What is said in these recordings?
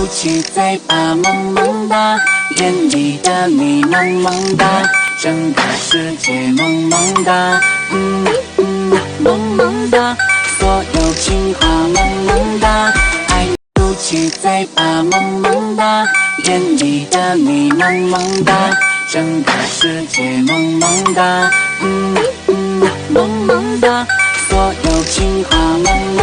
嘟起嘴巴萌萌哒，眼里的你萌萌哒，整个世界萌萌哒，嗯嗯萌萌哒，所有情话萌萌哒，爱嘟起嘴巴萌萌哒，眼里的你萌萌哒，整个世界萌萌哒，嗯嗯萌萌哒，所有情话萌萌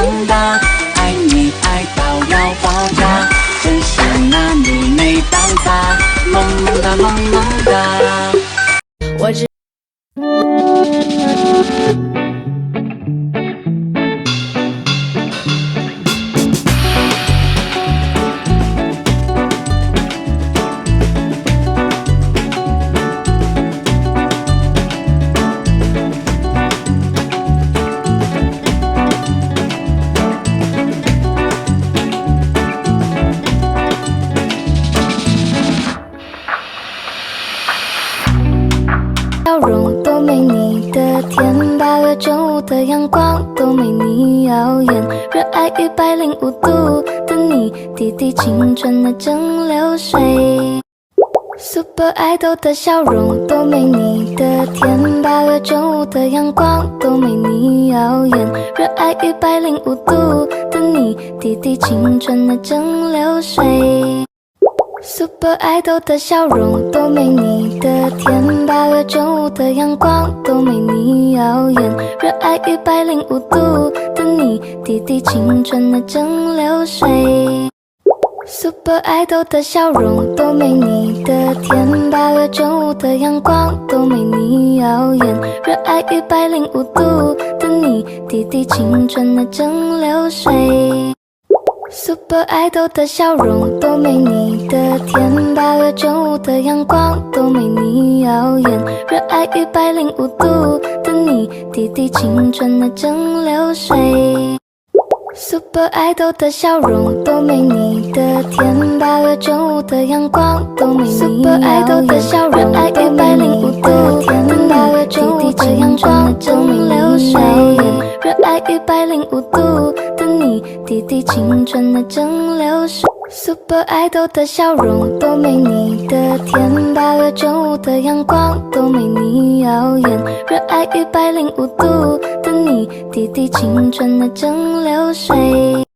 都没你的甜，八月正午的阳光都没你耀眼，热爱一百零五度的你，滴滴青春的蒸馏水。Super Idol 的笑容都没你的甜，八月正午的阳光都没你耀眼，热爱一百零五度的你，滴滴青春的蒸馏水。Super Idol 的笑容都没你的甜，八月正午的阳光都没你耀眼，热爱一百零五度的你，滴滴青春的蒸馏水。Super Idol 的笑容都没你的甜，八月正午的阳光都没你耀眼，热爱一百零五度的你，滴滴青春的蒸馏水。Super Idol 的笑容都没你的甜，八月正午的阳光都没你耀眼，热爱一百零五度的你，滴滴青春的蒸馏水。Super Idol 的笑容都没你的甜，八月正午的阳光都没你耀眼，热爱一百零五度的甜，八月正午的阳光蒸馏水。热爱一百零五度的你，滴滴青春的蒸馏水。Super Idol 的笑容都没你的甜，八月正午的阳光都没你耀眼，热爱一百零五度的你，滴滴青春的蒸馏水。